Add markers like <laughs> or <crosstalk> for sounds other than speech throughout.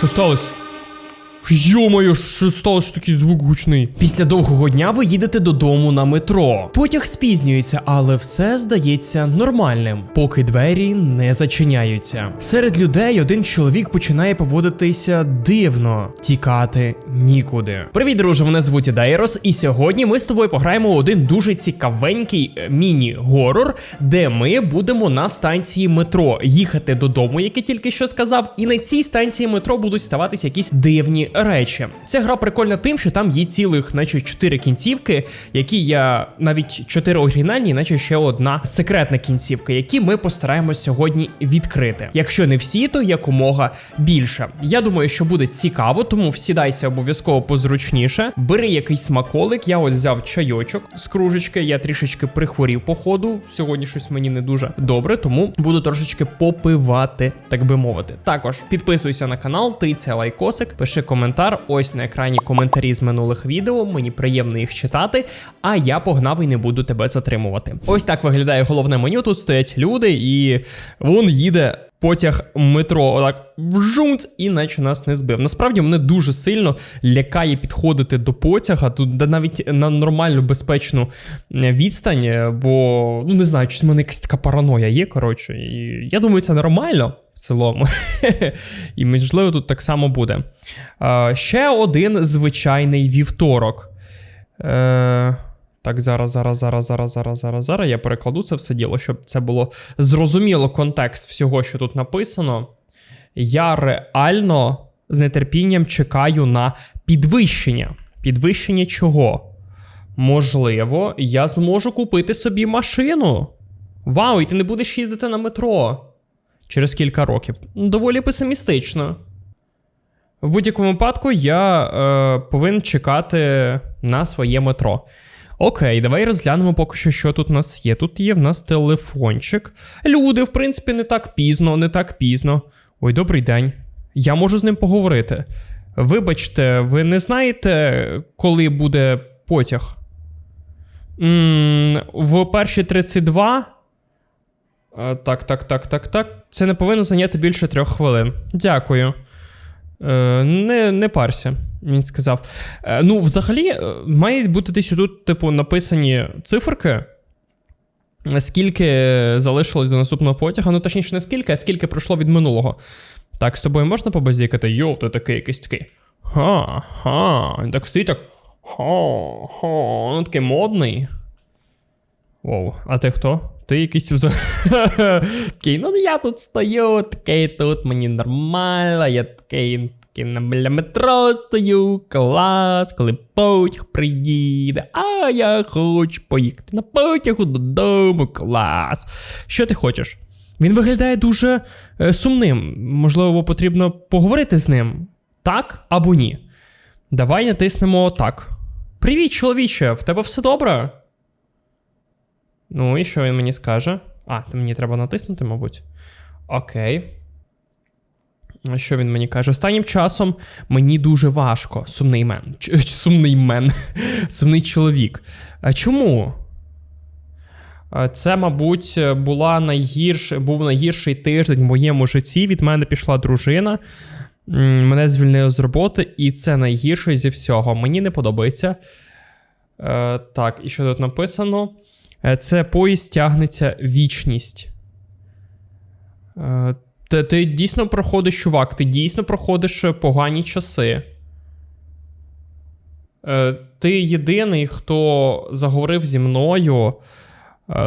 Що сталося? Йо-моє, що сталося що такий звук гучний. Після довгого дня ви їдете додому на метро. Потяг спізнюється, але все здається нормальним, поки двері не зачиняються. Серед людей один чоловік починає поводитися дивно, тікати нікуди. Привіт, друже, мене звуть Дайрос, і сьогодні ми з тобою пограємо один дуже цікавенький е, міні-горор, де ми будемо на станції метро їхати додому, як я тільки що сказав, і на цій станції метро будуть ставатися якісь дивні речі. Ця гра прикольна тим, що там є цілих, наче чотири кінцівки, які я навіть чотири оригінальні, наче ще одна секретна кінцівка, які ми постараємось сьогодні відкрити. Якщо не всі, то якомога більше. Я думаю, що буде цікаво, тому всідайся обов'язково позручніше. Бери якийсь смаколик. Я ось взяв чайочок з кружечки. Я трішечки прихворів по ходу. Сьогодні щось мені не дуже добре, тому буду трошечки попивати, так би мовити. Також підписуйся на канал, тиця лайкосик, пиши коментар. Ось на екрані коментарі з минулих відео. Мені приємно їх читати. А я погнав і не буду тебе затримувати. Ось так виглядає головне меню. Тут стоять люди, і вон їде. Потяг метро отак вжунц, і наче нас не збив. Насправді мене дуже сильно лякає підходити до потяга, тут навіть на нормальну безпечну відстань, е, бо ну не знаю, щось в мене якась така параноя є. Коротше, і я думаю, це нормально в цілому. <laughs> І можливо, тут так само буде. Ще один звичайний вівторок. Е, так, зараз, зараз, зараз, зараз, зараз, зараз, зараз. Я перекладу це все діло, щоб це було зрозуміло контекст всього, що тут написано. Я реально з нетерпінням чекаю на підвищення. Підвищення чого? Можливо, я зможу купити собі машину. Вау, і ти не будеш їздити на метро через кілька років. Доволі песимістично. В будь-якому випадку я е, повинен чекати на своє метро. Окей, давай розглянемо поки що, що тут у нас є. Тут є в нас телефончик. Люди, в принципі, не так пізно, не так пізно. Ой, добрий день. Я можу з ним поговорити. Вибачте, ви не знаєте, коли буде потяг? м в перші 32. Е, Так, так, так, так, так. Це не повинно зайняти більше трьох хвилин. Дякую. Е, не, не парся, він сказав. Е, ну, взагалі, е, має бути десь тут, типу, написані циферки. Скільки залишилось до наступного потяга. Ну, точніше, не скільки, а скільки пройшло від минулого. Так, з тобою можна побазікати? Йоу, ти такий якийсь такий. Ха, ха. Він так стоїть так. Ха, ха. Ну такий модний. Воу, а ти хто? Ти якийсь. <laughs> Такий, ну я тут стою, такий тут мені нормально, я такий, такий на біля метро стою, клас, коли потяг приїде, а я хочу поїхати на потягу додому, клас. Що ти хочеш? Він виглядає дуже е, сумним. Можливо, потрібно поговорити з ним. Так або ні. Давай натиснемо так. Привіт, чоловіче, в тебе все добре? Ну, і що він мені скаже? А, то мені треба натиснути, мабуть. Окей. Що він мені каже? Останнім часом мені дуже важко. Сумний мен. Ч- <laughs> сумний мен. <laughs> Сумний чоловік. Чому? Це, мабуть, була найгірш... був найгірший тиждень в моєму житті. Від мене пішла дружина. Мене звільнили з роботи, і це найгірше зі всього. Мені не подобається. Е, так, і що тут написано? Е, Це поїзд тягнеться вічність. Е, Ти, ти дійсно проходиш, чувак, ти дійсно проходиш е, погані часи. Ти єдиний, хто заговорив зі мною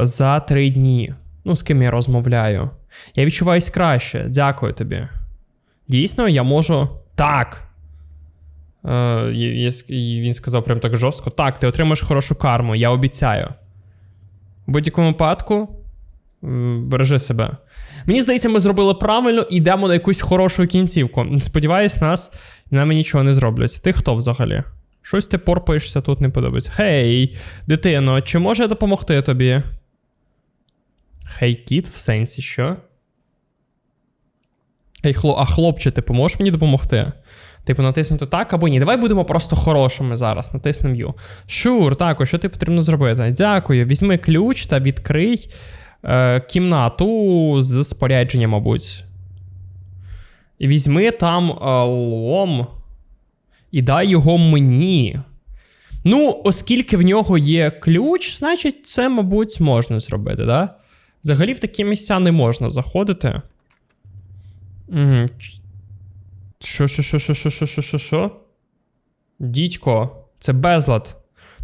за три дні. Ну, з ким я розмовляю. Я відчуваюсь краще. Дякую тобі. Дійсно, я можу. Так. Е, він сказав прям так жорстко. Так, ти отримаєш хорошу карму, я обіцяю. В будь-якому випадку, бережи себе. Мені здається, ми зробили правильно і йдемо на якусь хорошу кінцівку. Сподіваюсь, нас нам нічого не зроблять. Ти хто взагалі? Щось ти порпаєшся тут не подобається. Хей, дитино, чи може я допомогти тобі? Хей, кіт, в сенсі, що? Ей, хло, а хлопче, ти поможеш мені допомогти? Типу, натиснути так або ні. Давай будемо просто хорошими зараз. Натиснемо Ю. Шур, так, що ти потрібно зробити? Дякую. Візьми ключ та відкрий е, кімнату з спорядженням, мабуть. І візьми там е, лом і дай його мені. Ну, оскільки в нього є ключ, значить, це, мабуть, можна зробити, да? Взагалі в такі місця не можна заходити. Угу. Що, що, що, що, що, що, що, що, що? Дідько, це безлад.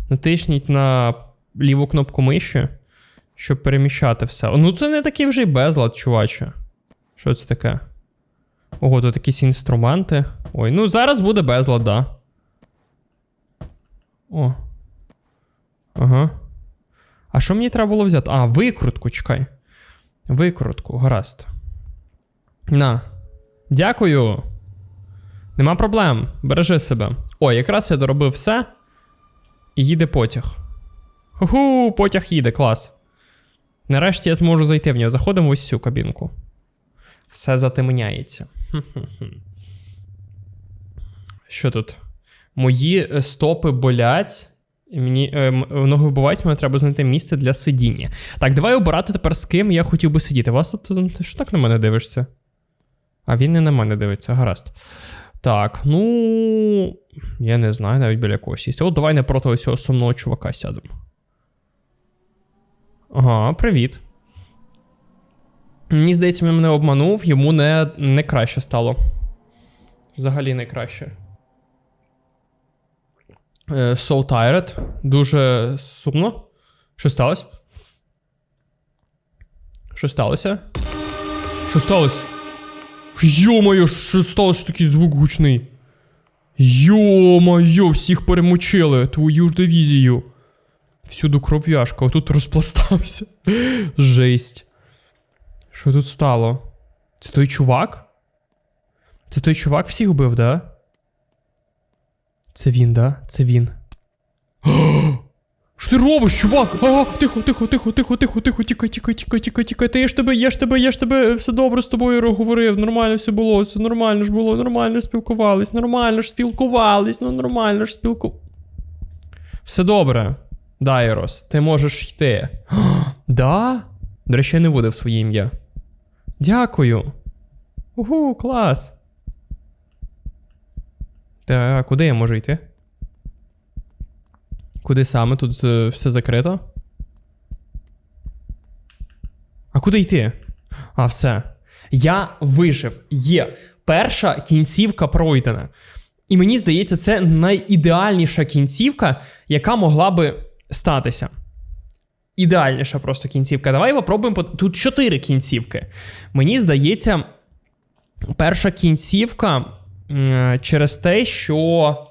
Натисніть на ліву кнопку миші, щоб переміщати все. Ну, це не такий вже й безлад, чуваче. Що це таке? Ого, тут якісь інструменти. Ой, ну зараз буде безлад, да. О. Ага. А що мені треба було взяти? А, викрутку, чекай. Викрутку, гаразд. На. Дякую. Нема проблем. Бережи себе. О, якраз я доробив все. І їде потяг. Ху-ху, потяг їде, клас. Нарешті я зможу зайти в нього. Заходимо в ось цю кабінку. Все затемняється. Що тут? Мої е, стопи болять. Мені е, ноги вбивають, мені треба знайти місце для сидіння. Так, давай обирати тепер з ким я хотів би сидіти. Вас тут ти що так на мене дивишся? А він не на мене дивиться, гаразд. Так, ну. Я не знаю, навіть біля когось сісти. От давай не проти цього сумного чувака сядемо. Ага, привіт. Мені здається, він мене обманув, йому не, не краще стало. Взагалі не краще. Е, So tired. Дуже сумно. Що сталося? Що сталося? Що сталося? Йо-моє, що сталося, що такий звук гучний? Йо-моє, всіх перемочили, твою ж дивізію. Всюду кров'яшка, отут розпластався. <laughs> Жесть. Що тут стало? Це той чувак? Це той чувак всіх вбив, да? Це він, да? Це він. Що ти робиш, чувак? А, тихо, тихо, тихо, тихо, тихо, тихо, тікай, тікай, тікай, тікай, тікай. Та я ж тебе, я ж тебе, я ж тебе, все добре з тобою говорив, нормально все було, все нормально ж було, нормально спілкувались, нормально ж спілкувались, ну нормально ж спілку. Все добре. Дайрос, ти можеш йти. <gasps> да? До речі, я не вводив своє ім'я. Дякую. Угу, клас. Так, куди я можу йти? Куди саме? Тут е, все закрито. А куди йти? А, все. Я вижив. Є. Перша кінцівка пройдена. І мені здається, це найідеальніша кінцівка, яка могла би статися. Ідеальніша просто кінцівка. Давай попробуємо. Тут чотири кінцівки. Мені здається, перша кінцівка через те, що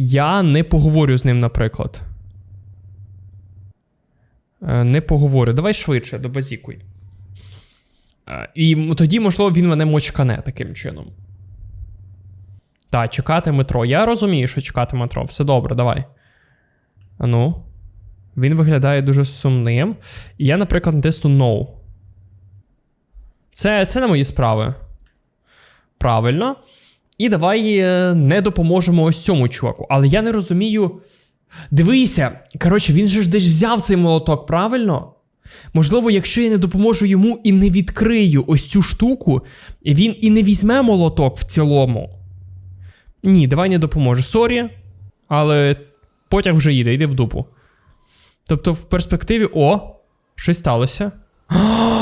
я не поговорю з ним, наприклад. Е, Не поговорю. Давай швидше, добазікуй. Е, І тоді, можливо, він мене мочкане таким чином. Так, чекати метро. Я розумію, що чекати метро. Все добре, давай. Ану. Він виглядає дуже сумним. І я, наприклад, натисну No. Це, це не мої справи. Правильно. І давай е, не допоможемо ось цьому чуваку. Але я не розумію. Дивися, коротше, він же ж десь взяв цей молоток, правильно? Можливо, якщо я не допоможу йому і не відкрию ось цю штуку, він і не візьме молоток в цілому. Ні, давай не допоможу. Сорі, але потяг вже їде, йди в дупу. Тобто, в перспективі, о, щось сталося. <gasps>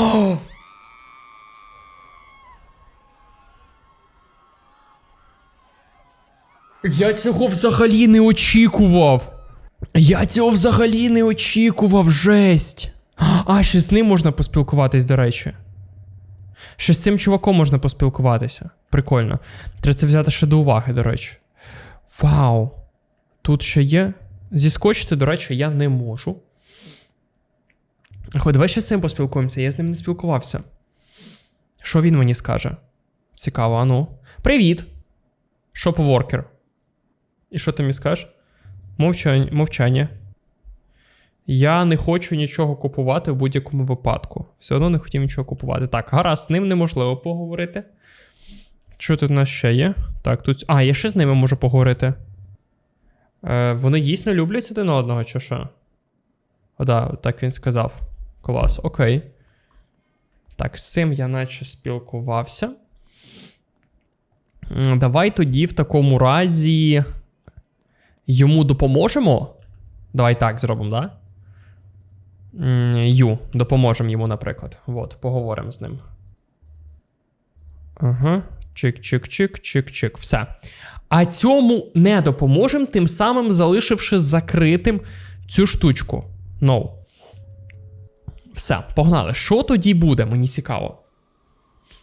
Я цього взагалі не очікував. Я цього взагалі не очікував, жесть. А, ще з ним можна поспілкуватись, до речі. Ще з цим чуваком можна поспілкуватися. Прикольно. Треба це взяти ще до уваги, до речі. Вау. Тут ще є. Зіскочити, до речі, я не можу. Хоч давай ще з цим поспілкуємося, я з ним не спілкувався. Що він мені скаже? Цікаво, а ну. Привіт! Шопворкер. І що ти мені скажеш? Мовчання. мовчання. Я не хочу нічого купувати в будь-якому випадку. Все одно не хотів нічого купувати. Так, гаразд, з ним неможливо поговорити. Що тут у нас ще є? Так, тут. А, я ще з ними можу поговорити. Е, вони дійсно люблять один одного, чи що? О, да, так він сказав. Клас, окей. Так, з цим я наче спілкувався. Давай тоді в такому разі йому допоможемо. Давай так зробимо, да? Ю, допоможемо йому, наприклад. От, поговоримо з ним. Ага. Чик-чик-чик, чик-чик. Все. А цьому не допоможемо, тим самим залишивши закритим цю штучку. No. Все, погнали. Що тоді буде? Мені цікаво.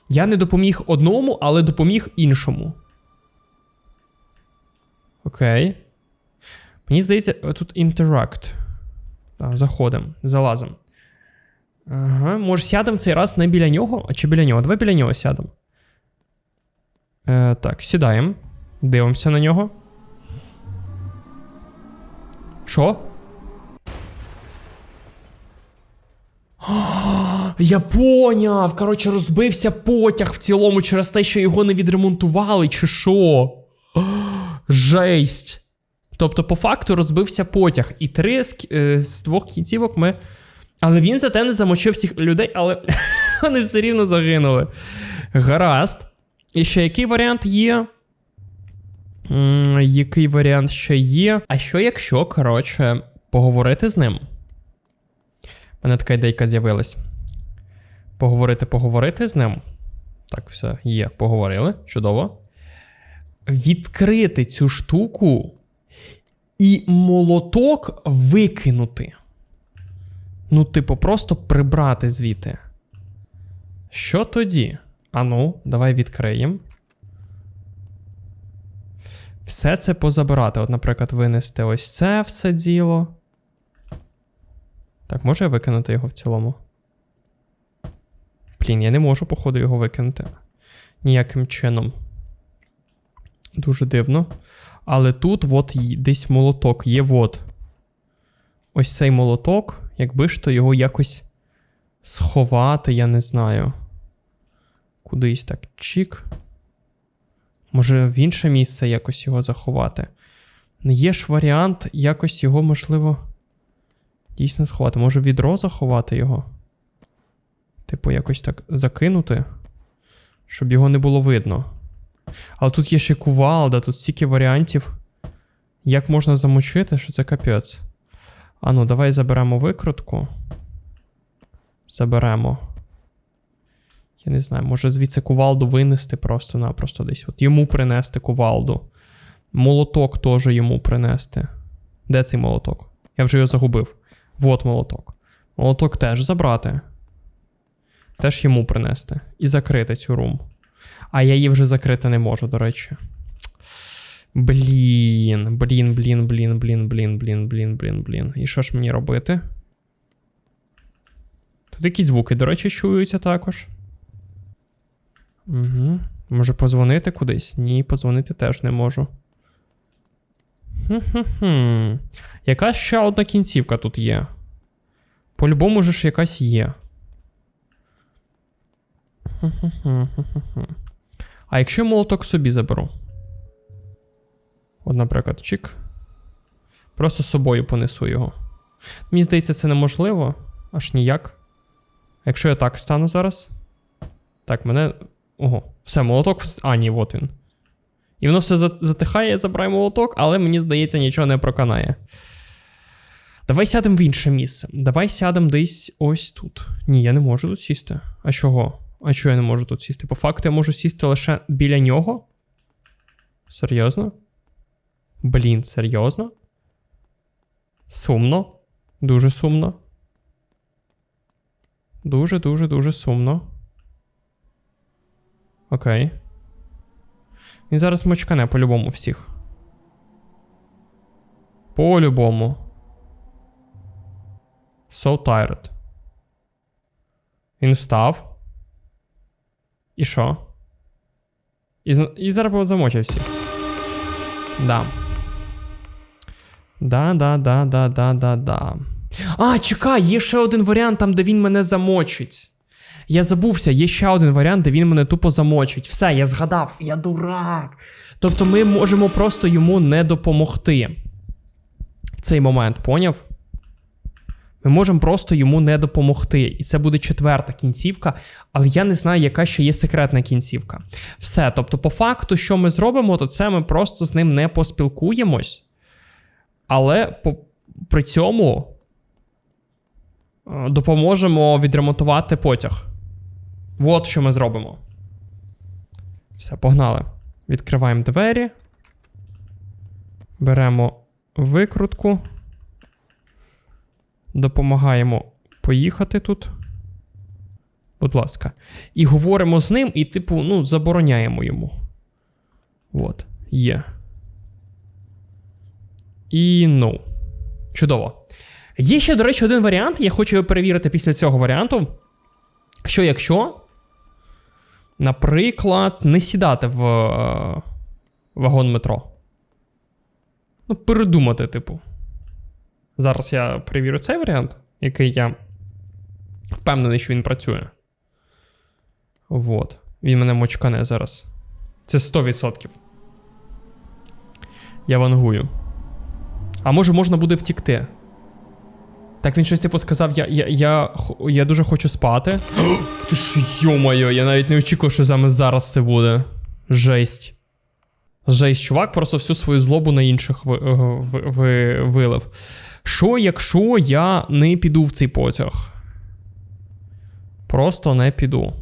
Я не допоміг одному, але допоміг іншому. Окей. Мені здається, тут interact. Так, заходимо, залазимо. Ага, може сядемо цей раз не біля нього, а чи біля нього? Давай біля нього сядемо. Е, так, сідаємо. Дивимося на нього. Що? Я поняв. Коротше, розбився потяг в цілому через те, що його не відремонтували, чи що? Жесть. Тобто, по факту, розбився потяг. І три з, е, з двох кінцівок ми. Але він зате не замочив всіх людей, але <laughs> вони все рівно загинули. Гаразд. І ще який варіант є? Який варіант ще є? А що якщо, коротше, поговорити з ним? У мене така ідейка з'явилась. Поговорити, поговорити з ним. Так, все, є, поговорили. Чудово. Відкрити цю штуку і молоток викинути. Ну, типу, просто прибрати звідти. Що тоді? Ану, давай відкриємо. Все це позабирати. От, наприклад, винести ось це все діло. Так, можу я викинути його в цілому? Блін, я не можу, походу, його викинути. Ніяким чином. Дуже дивно. Але тут от десь молоток є. от. Ось цей молоток. Якби ж то його якось сховати, я не знаю. Кудись так чік. Може, в інше місце якось його заховати. Ну, є ж варіант якось його, можливо, дійсно сховати. Може, відро заховати його? Типу, якось так закинути, щоб його не було видно. Але тут є ще кувалда, тут стільки варіантів. Як можна замочити, що це капець. А ну, давай заберемо викрутку. Заберемо. Я не знаю, може звідси кувалду винести просто-напросто десь. От йому принести кувалду. Молоток теж йому принести. Де цей молоток? Я вже його загубив. Вот молоток. Молоток теж забрати. Теж йому принести. І закрити цю рум. А я її вже закрити не можу, до речі. Блін, блін, блін, блін, блін, блін, блін, блін, блін, блін. І що ж мені робити? Тут якісь звуки, до речі, чуються також. Угу. Може позвонити кудись? Ні, позвонити теж не можу. Хм-хм-хм. Яка ще одна кінцівка тут є? По-любому ж якась є. А якщо молоток собі заберу? От, наприклад, чик. Просто з собою понесу його. Мені здається, це неможливо. Аж ніяк. Якщо я так стану зараз. Так, мене. Ого, все, молоток. А, ні, от він. І воно все затихає, я забираю молоток, але мені здається, нічого не проканає. Давай сядемо в інше місце. Давай сядемо десь ось тут. Ні, я не можу тут сісти. А чого? А чого я не можу тут сісти? По факту я можу сісти лише біля нього. Серйозно? Блін, серйозно? Сумно. Дуже сумно. Дуже, дуже, сумно. Окей. Він зараз мочкане по-любому всіх. По-любому. So tired. Він встав. І що? І, і зараз замочив всіх. Да. Да, да, да, да, да, да, да. А, чекай, є ще один варіант там, де він мене замочить. Я забувся, є ще один варіант, де він мене тупо замочить. Все, я згадав, я дурак. Тобто ми можемо просто йому не допомогти. В цей момент, поняв? Ми можемо просто йому не допомогти. І це буде четверта кінцівка, але я не знаю, яка ще є секретна кінцівка. Все, тобто, по факту, що ми зробимо, то це ми просто з ним не поспілкуємось. Але по, при цьому е, допоможемо відремонтувати потяг. От що ми зробимо. Все, погнали. Відкриваємо двері. Беремо викрутку. Допомагаємо поїхати тут. Будь ласка. І говоримо з ним, і, типу, ну, забороняємо йому. От, є. І ну. Чудово. Є ще, до речі, один варіант. Я хочу його перевірити після цього варіанту. Що якщо, наприклад, не сідати в е, вагон метро. Ну, передумати, типу. Зараз я перевірю цей варіант, який я впевнений, що він працює. Вот. Він мене мочкане зараз. Це 100%. Я вангую. А може можна буде втікти? Так він щось типу сказав: я я, я, я дуже хочу спати. <gasps> Ти ж йо-моє, я навіть не очікував, що саме зараз це буде. Жесть. Жесть, чувак просто всю свою злобу на інших ви, е, ви, ви, вилив. Що, якщо я не піду в цей потяг? Просто не піду.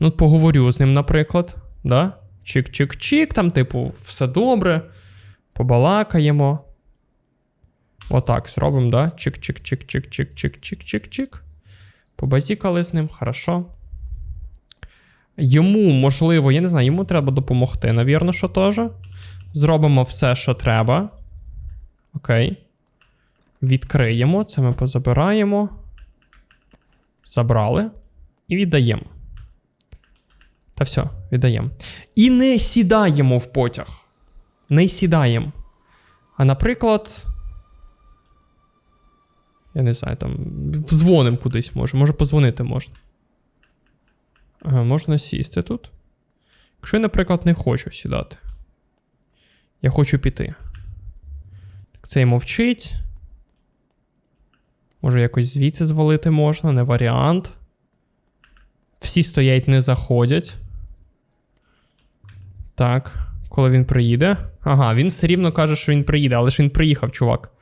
Ну, поговорю з ним, наприклад. Да? Чик-чик-чик, там, типу, все добре. Побалакаємо. Отак зробимо, да? Чик-чик-чик-чик-чик-чик-чик-чик-чик. Побазікали з ним, хорошо. Йому, можливо, я не знаю, йому треба допомогти, навірно, що теж. Зробимо все, що треба. Окей. Відкриємо. Це ми позабираємо. Забрали. І віддаємо. Та все, віддаємо. І не сідаємо в потяг. Не сідаємо. А наприклад. Я не знаю, там. Дзвоним кудись може. Може позвонити можна. Ага, можна сісти тут. Якщо я, наприклад, не хочу сідати. Я хочу піти. Так цей мовчить. Може, якось звідси звалити можна, не варіант. Всі стоять, не заходять. Так, коли він приїде. Ага, він все рівно каже, що він приїде, але ж він приїхав, чувак.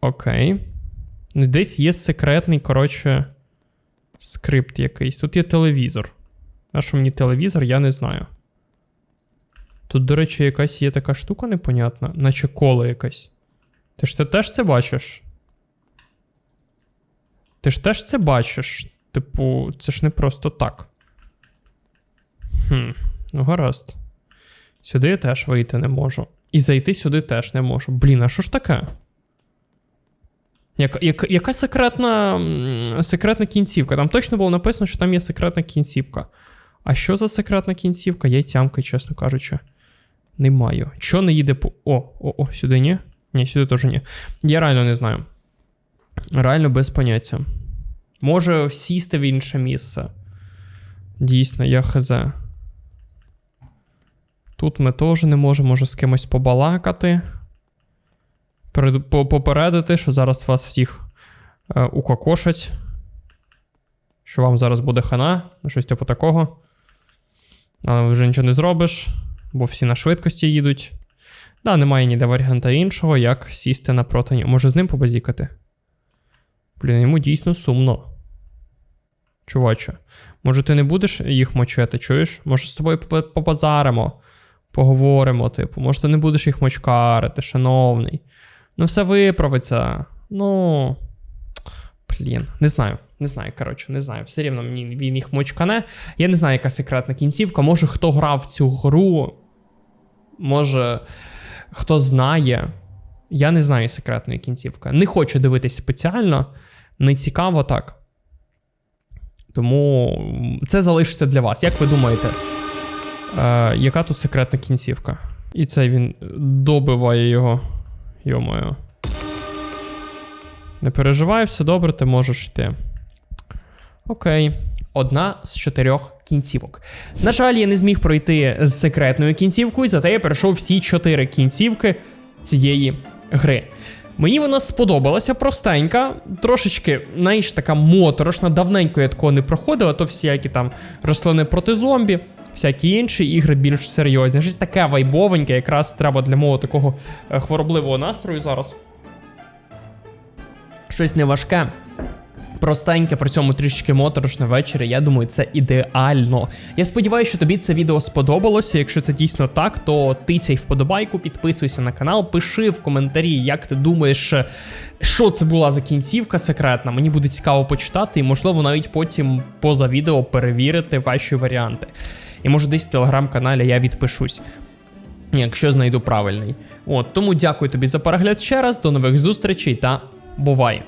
Окей. Ну, Десь є секретний, коротше, скрипт якийсь. Тут є телевізор. А що мені телевізор, я не знаю. Тут, до речі, якась є така штука непонятна, наче коло якась. Ти ж це теж це бачиш? Ти ж теж це бачиш. Типу, це ж не просто так. Хм, ну гаразд. Сюди я теж вийти не можу. І зайти сюди теж не можу. Блін, а що ж таке? Яка, яка, яка секретна, секретна кінцівка? Там точно було написано, що там є секретна кінцівка. А що за секретна кінцівка? Я й тямки, чесно кажучи. Не маю. Чо не їде по. О, о, о, сюди ні? Ні, сюди теж ні. Я реально не знаю. Реально без поняття. Може сісти в інше місце. Дійсно, я хз. Тут ми теж не можемо, може з кимось побалакати. Перед- по- Попередити, що зараз вас всіх е, укокошать. Що вам зараз буде хана, ну щось типу такого. Але вже нічого не зробиш, бо всі на швидкості їдуть. Да, немає ніде варіанта іншого, як сісти напроти нього. Може з ним побазікати? Блін, йому дійсно сумно. Чуваче, може ти не будеш їх мочити, чуєш? Може з тобою попазаримо, поговоримо, типу, може ти не будеш їх мочкарити, шановний. Ну, все виправиться. Ну. Блін, не знаю. Не знаю, коротше, не знаю. Все рівно мені він їх мочкане. Я не знаю, яка секретна кінцівка. Може, хто грав цю гру. Може, хто знає. Я не знаю секретної кінцівки. Не хочу дивитись спеціально. Не цікаво так. Тому це залишиться для вас. Як ви думаєте, е, яка тут секретна кінцівка? І це він добиває його. Йо-моє. Не переживай, все добре, ти можеш йти. Окей. Одна з чотирьох кінцівок. На жаль, я не зміг пройти з секретною кінцівкою, зате я перейшов всі чотири кінцівки цієї гри. Мені вона сподобалася, простенька, трошечки, знаєш, така моторошна, давненько я такого не проходила, то всякі там рослини проти зомбі, всякі інші ігри більш серйозні. Щось таке вайбовеньке, якраз треба для мого такого е, хворобливого настрою зараз. Щось неважке. Простеньке, при цьому трішечки моторошне ввечері. Я думаю, це ідеально. Я сподіваюся, що тобі це відео сподобалося. Якщо це дійсно так, то тицяй вподобайку, підписуйся на канал, пиши в коментарі, як ти думаєш, що це була за кінцівка секретна. Мені буде цікаво почитати, і можливо навіть потім поза відео перевірити ваші варіанти. І може десь в телеграм-каналі я відпишусь. Якщо знайду правильний. От тому дякую тобі за перегляд ще раз. До нових зустрічей та бувай!